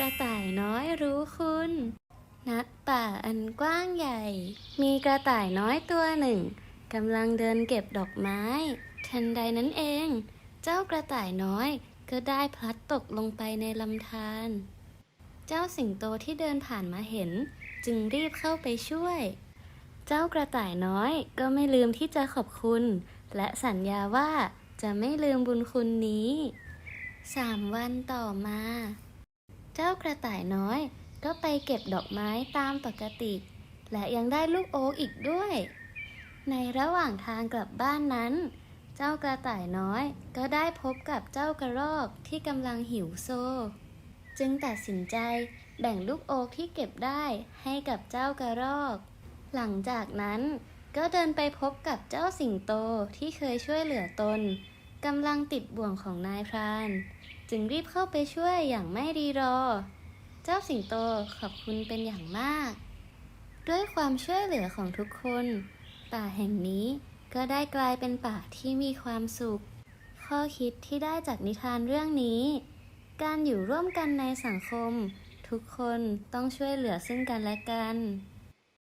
ระต่ายน้อยรู้คุณณป่าอันกว้างใหญ่ มีกระต่ายน้อยตัวหนึ่งกำลังเดินเก็บดอกไม้ ทันใดนั้นเอง เจ้ากระต่ายน้อยก็ได้พลัดตกลงไปในลำธารเจ้าสิงโตที่เดินผ่านมาเห็น จึงรีบเข้าไปช่วย เจ้ากระต่ายน้อยก็ไม่ลืมที่จะขอบคุณ และสัญญาว่าจะไม่ลืมบุญคุณนี้สามวันต่อมา จ้ากระต่ายน้อย ก็ไปเก็บดอกไม้ตามปกติ และยังได้ลูกโอ๊กอีกด้วย ในระหว่างทางกลับบ้านนั้น เจ้ากระต่ายน้อย ก็ได้พบกับเจ้ากระรอกที่กำลังหิวโซ จึงตัดสินใจแบ่งลูกโอ๊กที่เก็บได้ให้กับเจ้ากระรอก หลังจากนั้นก็เดินไปพบกับเจ้าสิงโตที่เคยช่วยเหลือตน กำลังติดบ่วงของนายพราน จึงรีบเข้าไปช่วยอย่างไม่รีรอ เจ้าสิงโตขอบคุณเป็นอย่างมาก ด้วยความช่วยเหลือของทุกคน ป่าแห่งนี้ก็ได้กลายเป็นป่าที่มีความสุข ข้อคิดที่ได้จากนิทานเรื่องนี้ การอยู่ร่วมกันในสังคม ทุกคนต้องช่วยเหลือซึ่งกันและกัน